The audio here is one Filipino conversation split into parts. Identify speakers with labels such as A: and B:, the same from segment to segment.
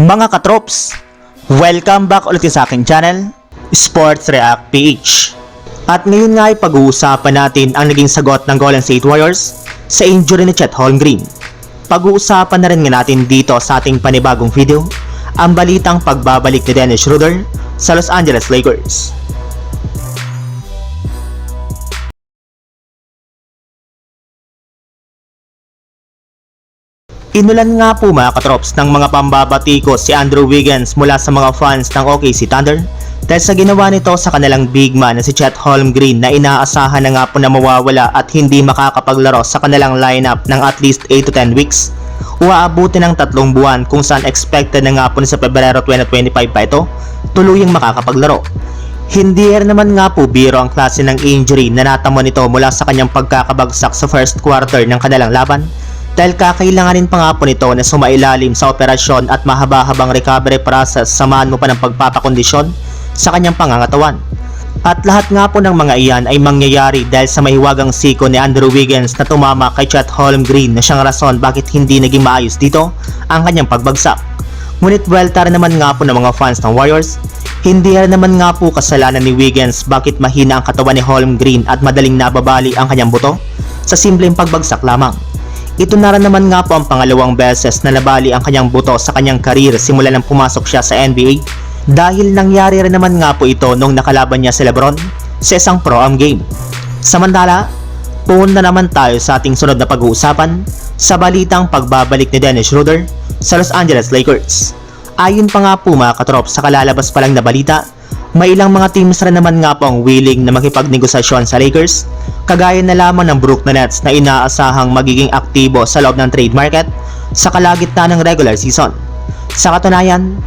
A: Mga katrops, welcome back ulit sa aking channel, Sports React PH. At ngayon nga ay pag-uusapan natin ang naging sagot ng Golden State Warriors sa injury ni Chet Holmgren. Pag-uusapan na rin nga natin dito sa ating panibagong video ang balitang pagbabalik ni Dennis Schroeder sa Los Angeles Lakers. Inulan nga po mga katrops ng mga pambabatikos si Andrew Wiggins mula sa mga fans ng OKC Thunder dahil sa ginawa nito sa kanilang big man na si Chet Holmgren na inaasahan na nga po na mawawala at hindi makakapaglaro sa kanilang lineup ng at least 8 to 10 weeks. Uaabuti ng tatlong buwan kung saan expected na nga po na sa Pebrero 2025 pa ito, tuluyang makakapaglaro. Hindi rin naman nga po biro ang klase ng injury na natamo nito mula sa kanyang pagkakabagsak sa first quarter ng kanilang laban dahil kakailanganin pa nga po nito na sumailalim sa operasyon at mahaba-habang recovery process samahan mo pa ng pagpapakondisyon sa kanyang pangangatawan. At lahat nga po ng mga iyan ay mangyayari dahil sa mahiwagang siko ni Andrew Wiggins na tumama kay Chet Holmgren na siyang rason bakit hindi naging maayos dito ang kanyang pagbagsak. Ngunit welta rin naman nga po ng mga fans ng Warriors, hindi rin naman nga po kasalanan ni Wiggins bakit mahina ang katawan ni Holmgren at madaling nababali ang kanyang buto sa simpleng pagbagsak lamang. Ito na rin naman nga po ang pangalawang beses na nabali ang kanyang buto sa kanyang karir simula nang pumasok siya sa NBA dahil nangyari rin naman nga po ito nung nakalaban niya si Lebron sa isang pro-am game. Samantala, punta naman tayo sa ating sunod na pag-uusapan sa balitang pagbabalik ni Dennis Schroeder sa Los Angeles Lakers. Ayon pa nga po mga katrop sa kalalabas pa lang na balita, may ilang mga teams rin naman nga po ang willing na makipagnegosasyon sa Lakers, kagaya na lamang ng Brooklyn Nets na inaasahang magiging aktibo sa loob ng trade market sa kalagitnaan ng regular season. Sa katunayan,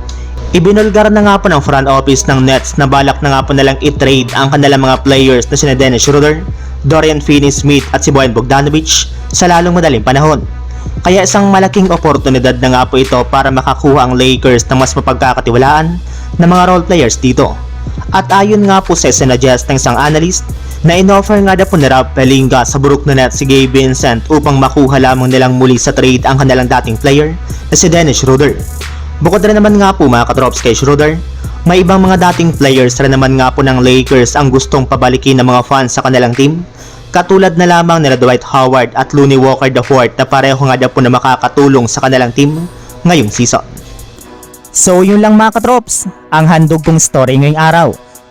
A: Ibinulgar na nga po ng front office ng Nets na balak na nga po nalang i-trade ang kanilang mga players na sina Dennis Schroeder, Dorian Finney-Smith at si Boyan Bogdanovic sa lalong madaling panahon. Kaya isang malaking oportunidad na nga po ito para makakuha ang Lakers ng mas mapagkakatiwalaan na mga role players dito. At ayon nga po sa sinadjust ng isang analyst, na inoffer nga na po ni Rob Pelinka sa Brooklyn Nets si Gabe Vincent upang makuha lamang nilang muli sa trade ang kanilang dating player na si Dennis Schroeder. Bukod rin naman nga po mga katrops kay Schroeder, may ibang mga dating players rin naman nga po ng Lakers ang gustong pabalikin ng mga fans sa kanilang team. Katulad na lamang nila Dwight Howard at Looney Walker IV na pareho nga daw po na makakatulong sa kanilang team ngayong season.
B: So yun lang mga katrops, ang handog kong story ngayong araw.